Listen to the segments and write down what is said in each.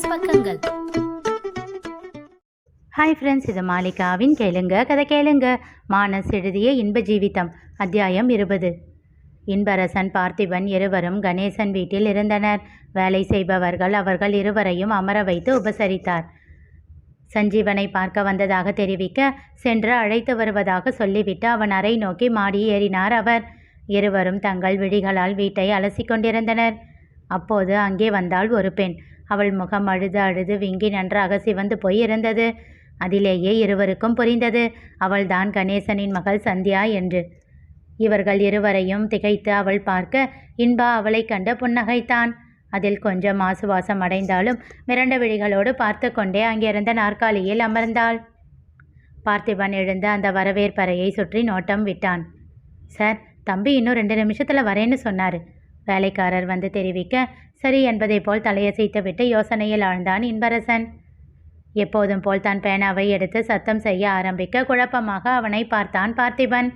Plus பக்கங்கள். Hi friends இது மாலிகாவின் கேளுங்க கதை கேளுங்க. மானஸ் எழுதிய இன்ப ஜீவிதம் அத்தியாயம் இருபது. இன்பரசன் பார்த்திபன் இருவரும் கணேசன் வீட்டில் இருந்தனர். வேலை செய்பவர்கள் அவர்கள் இருவரையும் அமர வைத்து உபசரித்தார். சஞ்சீவனை பார்க்க வந்ததாக தெரிவிக்க சென்று அழைத்து வருவதாக சொல்லிவிட்டு அவன் அறை நோக்கி மாடி ஏறினார் அவர். இருவரும் தங்கள் விழிகளால் வீட்டை அலசிக் கொண்டிருந்தனர். அப்போது அங்கே வந்தாள் ஒரு பெண் அவள் முகம் அழுது அழுது விங்கி நன்றாக சிவந்து போய் இருந்தது அதிலேயே இருவருக்கும் புரிந்தது. அவள்தான் கணேசனின் மகள் சந்தியா என்று. இவர்கள் இருவரையும் திகைத்து அவள் பார்க்க இன்பா அவளைக் கண்டு புன்னகைத்தான். அதில் கொஞ்சம் ஆசுவாசம் அடைந்தாலும் மிரண்ட விழிகளோடு பார்த்து கொண்டே அங்கிருந்த நாற்காலியில் அமர்ந்தாள். பார்த்திபன் எழுந்து அந்த வரவேற்பறையை சுற்றி நோட்டம் விட்டான். சார் தம்பி இன்னும் ரெண்டு நிமிஷத்தில் வரேன்னு சொன்னார். வேலைக்காரர் வந்து தெரிவிக்க சரி என்பதைப் போல் தலையசைத்துவிட்டு யோசனையில் ஆழ்ந்தான் இன்பரசன். எப்போதும் போல் தான் பேனாவை எடுத்து சத்தம் செய்ய ஆரம்பிக்க குழப்பமாக அவனை பார்த்தான் பார்த்திபன்.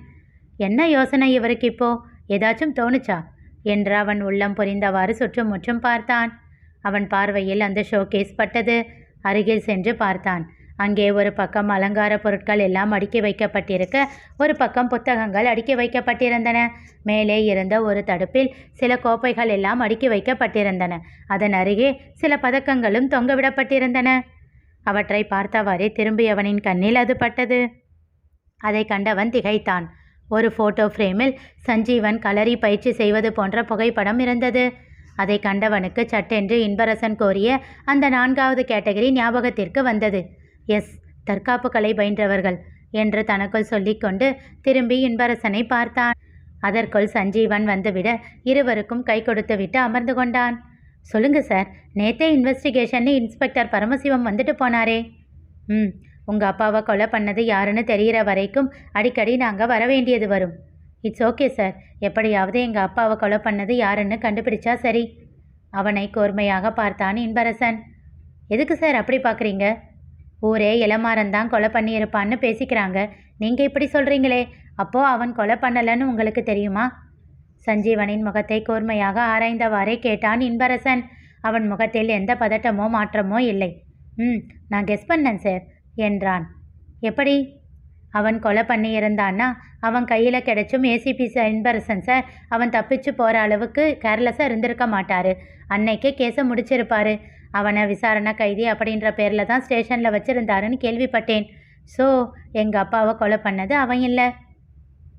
என்ன யோசனை இவருக்கு இப்போ? ஏதாச்சும் தோணுச்சா? என்று அவன் உள்ளம் புரிந்தவாறு சுற்றுமுற்றும் பார்த்தான். அவன் பார்வையில் அந்த ஷோகேஸ் பட்டது. அருகில் சென்று பார்த்தான். அங்கே ஒரு பக்கம் அலங்கார பொருட்கள் எல்லாம் அடுக்கி வைக்கப்பட்டிருக்க ஒரு பக்கம் புத்தகங்கள் அடுக்கி வைக்கப்பட்டிருந்தன. மேலே இருந்த ஒரு தடுப்பில் சில கோப்பைகள் எல்லாம் அடுக்கி வைக்கப்பட்டிருந்தன. அதன் அருகே சில பதக்கங்களும் தொங்கவிடப்பட்டிருந்தன. அவற்றை பார்த்தவாறே திரும்பியவனின் கண்ணில் அது பட்டது. அதை கண்டவன் திகைத்தான். ஒரு ஃபோட்டோ ஃப்ரேமில் சஞ்சீவன் களரி பயிற்சி செய்வது போன்ற புகைப்படம் இருந்தது. அதை கண்டவனுக்கு சட்டென்று இன்பரசன் கோரிய அந்த நான்காவது கேட்டகரி ஞாபகத்திற்கு வந்தது. எஸ் தற்காப்பு கலை பயின்றவர்கள் என்று தனக்குள் சொல்லிக்கொண்டு திரும்பி இன்பரசனை பார்த்தான். அதற்குள் சஞ்சீவன் வந்துவிட இருவருக்கும் கை கொடுத்துவிட்டு அமர்ந்து கொண்டான். சொல்லுங்க சார் நேத்தே இன்வெஸ்டிகேஷன் இன்ஸ்பெக்டர் பரமசிவம் வந்துட்டு போனாரே. ம் உங்கள் அப்பாவை கொலை பண்ணது யாருன்னு தெரிகிற வரைக்கும் அடிக்கடி நாங்கள் வர வேண்டியது வரும். இட்ஸ் ஓகே சார் எப்படியாவது எங்கள் அப்பாவை கொலை பண்ணது யாருன்னு கண்டுபிடிச்சா சரி. அவனை கூர்மையாக பார்த்தான் இன்பரசன். எதுக்கு சார் அப்படி பார்க்குறீங்க ஊரே இளமாறன் தான் கொலை பண்ணியிருப்பான்னு பேசிக்கிறாங்க. நீங்கள் இப்படி சொல்கிறீங்களே அப்போது அவன் கொலை பண்ணலைன்னு உங்களுக்கு தெரியுமா? சஞ்சீவனின் முகத்தை கூர்மையாக ஆராய்ந்தவாறே கேட்டான் இன்பரசன். அவன் முகத்தில் எந்த பதட்டமோ மாற்றமோ இல்லை. ம் நான் கெஸ் பண்ணேன் சார் என்றான். எப்படி? அவன் கொலை பண்ணியிருந்தான்னா அவன் கையில் கிடைச்சும் ஏசிபி இன்பரசன் சார் அவன் தப்பிச்சு போகிற அளவுக்கு கேர்லெஸ்ஸாக இருந்திருக்க மாட்டார். அன்னைக்கே கேஸை முடிச்சிருப்பாரு. அவனை விசாரணை கைதி அப்படின்ற பேரில் தான் ஸ்டேஷனில் வச்சுருந்தாருன்னு கேள்விப்பட்டேன். ஸோ எங்கள் அப்பாவை கொலை பண்ணது அவன் இல்லை.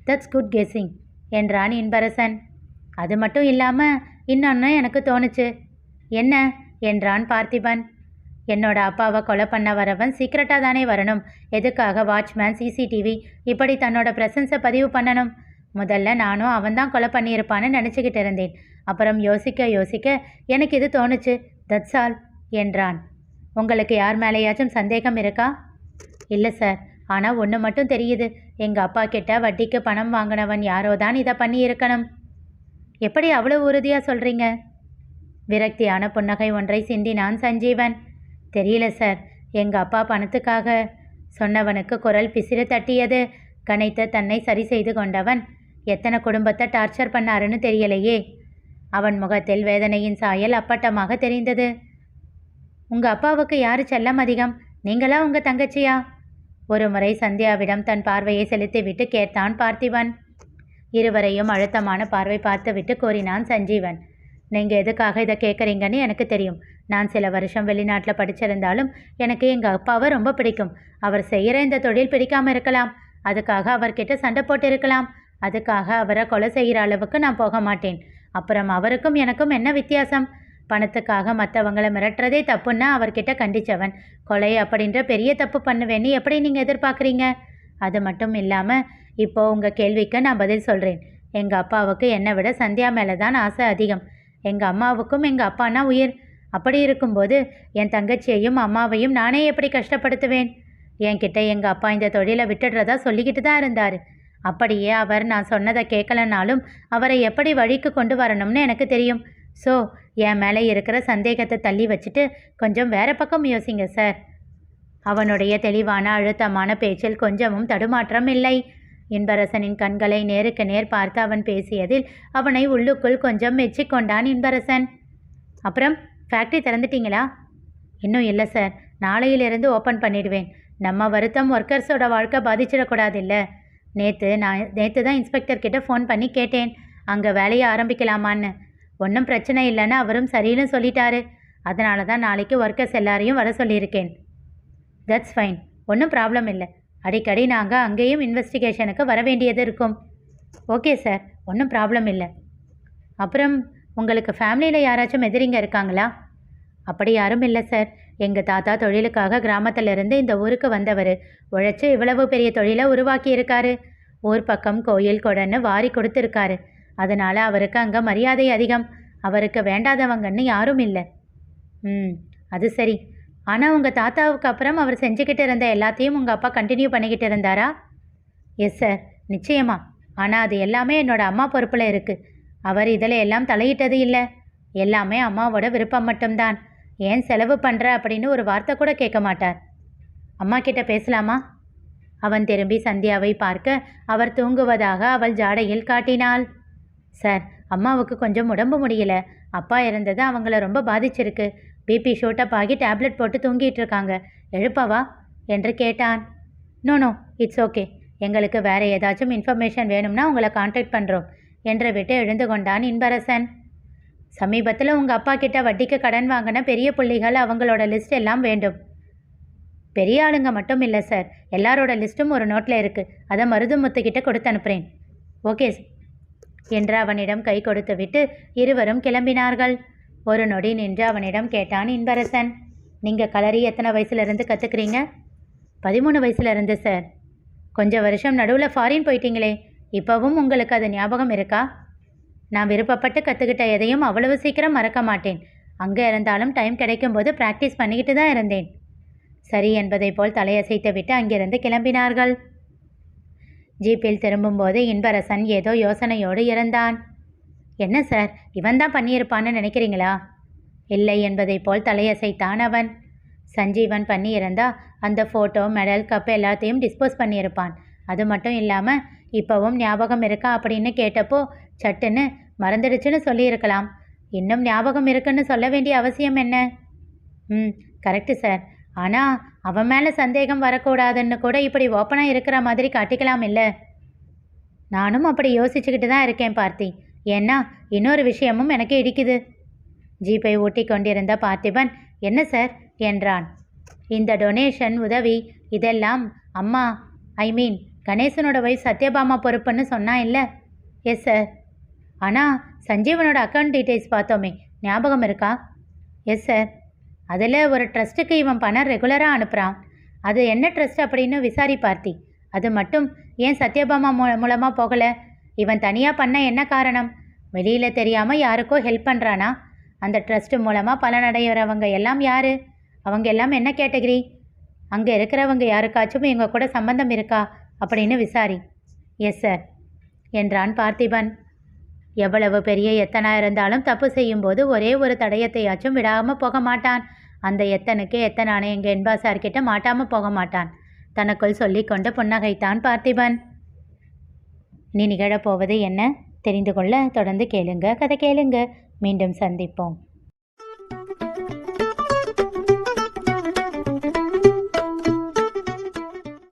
தட்ஸ் குட் கெஸ்ஸிங் என்றான் இன்பரசன். அது மட்டும் இல்லாமல் இன்னொன்று எனக்கு தோணுச்சு. என்ன? என்றான் பார்த்திபன். என்னோட அப்பாவை கொலை பண்ண வரவன் சீக்கிரட்டாக தானே வரணும். எதுக்காக வாட்ச்மேன் சிசிடிவி இப்படி தன்னோட ப்ரெசன்ஸை பதிவு பண்ணணும்? முதல்ல நானும் அவன் தான் கொலை பண்ணியிருப்பான்னு நினச்சிக்கிட்டு இருந்தேன். அப்புறம் யோசிக்க யோசிக்க எனக்கு இது தோணுச்சு. தட்ஸ் ஆல் என்றான். உங்களுக்கு யார் மேலேயாச்சும் சந்தேகம் இருக்கா? இல்லை சார். ஆனால் ஒன்று மட்டும் தெரியுது. எங்கள் அப்பா கிட்ட வட்டிக்கு பணம் வாங்கினவன் யாரோ தான் இதை பண்ணி இருக்கணும் எப்படி அவ்வளோ உறுதியாக சொல்கிறீங்க விரக்தியான புன்னகை ஒன்றை சிந்தினான் சஞ்சீவன். தெரியல சார். எங்கள் அப்பா பணத்துக்காக சொன்னவனுக்கு குரல் பிசிறு தட்டியது. கனைத்து தன்னை சரி செய்து கொண்டவன் எத்தனை குடும்பத்தை டார்ச்சர் பண்ணாருன்னு தெரியலையே. அவன் முகத்தில் வேதனையின் சாயல் அப்பட்டமாக தெரிந்தது. உங்கள் அப்பாவுக்கு யார் செல்லம் அதிகம்? நீங்களா உங்கள் தங்கச்சியா? ஒரு முறை சந்தியாவிடம் தன் பார்வையை செலுத்திவிட்டு கேட்டான் பார்த்திபன். இருவரையும் அழுத்தமான பார்வை பார்த்துவிட்டு கூறினான் சஞ்சீவன். நீங்கள் எதுக்காக இதை கேட்குறீங்கன்னு எனக்கு தெரியும். நான் சில வருஷம் வெளிநாட்டில் படிச்சிருந்தாலும் எனக்கு எங்கள் அப்பாவை ரொம்ப பிடிக்கும். அவர் செய்கிற இந்த தொழில் பிடிக்காமல் இருக்கலாம். அதுக்காக அவர்கிட்ட சண்டை போட்டு இருக்கலாம் அதுக்காக அவரை கொலை செய்கிற அளவுக்கு நான் போக மாட்டேன். அப்புறம் அவருக்கும் எனக்கும் என்ன வித்தியாசம்? பணத்துக்காக மற்றவங்களை மிரட்டுறதே தப்புன்னா அவர்கிட்ட கண்டிச்சவன். கொலை அப்படின்ற பெரிய தப்பு பண்ணுவேன்னு எப்படி நீங்கள் எதிர்பார்க்குறீங்க? அது மட்டும் இல்லாமல் இப்போ உங்கள் கேள்விக்கு நான் பதில் சொல்கிறேன் எங்கள் அப்பாவுக்கு என்னை விட சந்தியா மேலே தான் ஆசை அதிகம். எங்கள் அம்மாவுக்கும் எங்கள் அப்பானா உயிர். அப்படி இருக்கும்போது என் தங்கச்சியையும் அம்மாவையும் நானே எப்படி கஷ்டப்படுத்துவேன்? என்கிட்ட எங்கள் அப்பா இந்த தொழிலை விட்டுடுறதா சொல்லிக்கிட்டு தான் இருந்தார். அப்படியே அவர் நான் சொன்னதை கேட்கலனாலும் அவரை எப்படி வழிக்கு கொண்டு வரணும்னு எனக்கு தெரியும். ஸோ என் மேலே இருக்கிற சந்தேகத்தை தள்ளி வச்சுட்டு கொஞ்சம் வேற பக்கம் யோசிங்க சார். அவனுடைய தெளிவான அழுத்தமான பேச்சில் கொஞ்சமும் தடுமாற்றம் இல்லை. இன்பரசனின் கண்களை நேருக்கு நேர் பார்த்து அவன் பேசியதில் அவனை உள்ளுக்குள் கொஞ்சம் மெச்சிக்கொண்டான் இன்பரசன். அப்புறம் ஃபேக்ட்ரி திறந்துட்டீங்களா? இன்னும் இல்லை சார். நாளையிலிருந்து ஓப்பன் பண்ணிடுவேன். நம்ம வருத்தம் ஒர்க்கர்ஸோட வாழ்க்கை பாதிச்சிடக்கூடாது இல்லை. நேற்று நான் நேற்று தான் இன்ஸ்பெக்டர்கிட்ட ஃபோன் பண்ணி கேட்டேன். அங்கே வேலையை ஆரம்பிக்கலாமான்னு. ஒன்றும் பிரச்சனை இல்லைன்னு அவரும் சரின்னு சொல்லிட்டாரு. அதனால தான் நாளைக்கு ஒர்க்கர்ஸ் எல்லாரையும் வர சொல்லியிருக்கேன். தட்ஸ் ஃபைன் ஒன்றும் ப்ராப்ளம் இல்லை. அடிக்கடி நாங்கள் அங்கேயும் இன்வெஸ்டிகேஷனுக்கு வர வேண்டியது இருக்கும். ஓகே சார் ஒன்றும் ப்ராப்ளம் இல்லை. அப்புறம் உங்களுக்கு ஃபேமிலியில் யாராச்சும் எதிரிங்க இருக்காங்களா? அப்படி யாரும் இல்லை சார் எங்கள் தாத்தா தொழிலுக்காக கிராமத்திலிருந்து இந்த ஊருக்கு வந்தவர். உழைச்சி இவ்வளவு பெரிய தொழிலை உருவாக்கி இருக்காரு ஊர் பக்கம் கோயில் கொடன்னு வாரி கொடுத்துருக்காரு. அதனால் அவருக்கு அங்கே மரியாதை அதிகம். அவருக்கு வேண்டாதவங்கன்னு யாரும் இல்லை. ம் அது சரி. ஆனால் உங்கள் தாத்தாவுக்கு அப்புறம் அவர் செஞ்சுக்கிட்டு இருந்த எல்லாத்தையும் உங்கள் அப்பா கண்டினியூ பண்ணிக்கிட்டு இருந்தாரா? எஸ் சார் நிச்சயமா. ஆனால் அது எல்லாமே என்னோட அம்மா பொறுப்பில் இருக்குது அவர் இதில் எல்லாம் தலையிட்டது இல்லை. எல்லாமே அம்மாவோட விருப்பம் மட்டும்தான். ஏன் செலவு பண்ணுற அப்படின்னு ஒரு வார்த்தை கூட கேட்க மாட்டார். அம்மா கிட்ட பேசலாமா? அவன் திரும்பி சந்தியாவை பார்க்க அவர் தூங்குவதாக அவள் ஜாடையில் காட்டினாள். சார் அம்மாவுக்கு கொஞ்சம் உடம்பு முடியல. அப்பா இருந்தது அவங்கள ரொம்ப பாதிச்சிருக்கு. பிபி ஷூட்டப் ஆகி டேப்லெட் போட்டு தூங்கிட்டு இருக்காங்க. எழுப்பவா? என்று கேட்டான். No no it's okay. எங்களுக்கு வேற ஏதாச்சும் இன்ஃபர்மேஷன் வேணும்னா உங்களை காண்டாக்ட் பண்ணுறோம் என்று விட்டு எழுந்து கொண்டான் இன்பரசன். சமீபத்தில் உங்கள் அப்பா கிட்ட வட்டிக்கு கடன் வாங்கின பெரிய புள்ளிகள் அவங்களோட லிஸ்ட் எல்லாம் வேண்டும். பெரிய ஆளுங்க மட்டும் இல்லை சார் எல்லாரோட லிஸ்ட்டும் ஒரு நோட்டில் இருக்குது அதை மருதுமுத்துக்கிட்ட கொடுத்து அனுப்புகிறேன் ஓகே என்று அவனிடம் கை கொடுத்து விட்டு இருவரும் கிளம்பினார்கள். ஒரு நொடி நின்று அவனிடம் கேட்டான் இன்பரசன் நீங்கள் கலரி எத்தனை வயசுலேருந்து கற்றுக்குறீங்க பதிமூணு வயசுலேருந்து சார் கொஞ்சம் வருஷம் நடுவில் ஃபாரின் போயிட்டீங்களே. இப்போவும் உங்களுக்கு அது ஞாபகம் இருக்கா? நான் விருப்பப்பட்டு கற்றுக்கிட்ட எதையும் அவ்வளவு சீக்கிரம் மறக்க மாட்டேன். அங்கே இருந்தாலும் டைம் கிடைக்கும்போது ப்ராக்டிஸ் பண்ணிக்கிட்டு தான் இருந்தேன். சரி என்பதை போல் தலையசைத்து விட்டு அங்கிருந்து கிளம்பினார்கள். ஜீப்பில் திரும்பும்போது இன்பரசன் ஏதோ யோசனையோடு இருந்தான் என்ன சார் இவன் தான் பண்ணியிருப்பான்னு நினைக்கிறீங்களா? இல்லை என்பதை போல் தலையசைத்தான் அவன். சஞ்சீவன் பண்ணியிருந்தா அந்த ஃபோட்டோ மெடல் கப் எல்லாத்தையும் டிஸ்போஸ் பண்ணியிருப்பான். அது மட்டும் இல்லாமல் இப்போவும் ஞாபகம் இருக்கா அப்படின்னு கேட்டப்போ சட்டுன்னு மறந்துடுச்சுன்னு சொல்லியிருக்கலாம். இன்னும் ஞாபகம் இருக்குன்னு சொல்ல வேண்டிய அவசியம் என்ன? ம் கரெக்டு சார் ஆனால் அவன் மேலே சந்தேகம் வரக்கூடாதுன்னு கூட இப்படி ஓப்பனாக இருக்கிற மாதிரி காட்டிக்கலாம் இல்லை? நானும் அப்படி யோசிச்சுக்கிட்டு தான் இருக்கேன் பார்த்தி. ஏன்னா இன்னொரு விஷயமும் எனக்கு இடிக்குது. ஜீப்பை ஊட்டி கொண்டிருந்த பார்த்திபன் என்ன சார் என்றான். இந்த டொனேஷன் உதவி இதெல்லாம் அம்மா ஐ மீன் கணேசனோட வைஃப் சத்யபாமா பொறுப்புன்னு சொன்னா இல்லை? எஸ் சார் ஆனால் சஞ்சீவனோட அக்கௌண்ட் டீட்டெயில்ஸ் பார்த்தோமே ஞாபகம் இருக்கா? எஸ் சார் அதில் ஒரு ட்ரஸ்ட்டுக்கு இவன் பணம் ரெகுலராக அனுப்புகிறான் அது என்ன ட்ரஸ்ட் அப்படின்னு விசாரி பார்த்தி. அது மட்டும் ஏன் சத்யபாமா மூ மூலமாக போகலை? இவன் தனியாக பண்ண என்ன காரணம்? வெளியில் தெரியாமல் யாருக்கோ ஹெல்ப் பண்ணுறானா அந்த ட்ரஸ்ட்டு மூலமாக பலனடைகிறவங்க எல்லாம் யார்? அவங்க எல்லாம் என்ன கேட்டகிரி அங்கே இருக்கிறவங்க யாருக்காச்சும் இவங்க கூட சம்பந்தம் இருக்கா? அப்படின்னு விசாரி. எஸ் சார் என்றான் பார்த்திபன். எவ்வளவு பெரிய எத்தனா இருந்தாலும் தப்பு செய்யும்போது ஒரே ஒரு தடயத்தையாச்சும் விடாமல் போக மாட்டான். அந்த எத்தனுக்கு எத்தனானே எங்கள் என்பாசார்கிட்ட மாட்டாமல் போக மாட்டான். தனக்குள் சொல்லிக்கொண்டு புன்னகைத்தான் பார்த்திபன். நீ நிகழப்போவது என்ன? தெரிந்து கொள்ள தொடர்ந்து கேளுங்க கதை கேளுங்க. மீண்டும் சந்திப்போம்.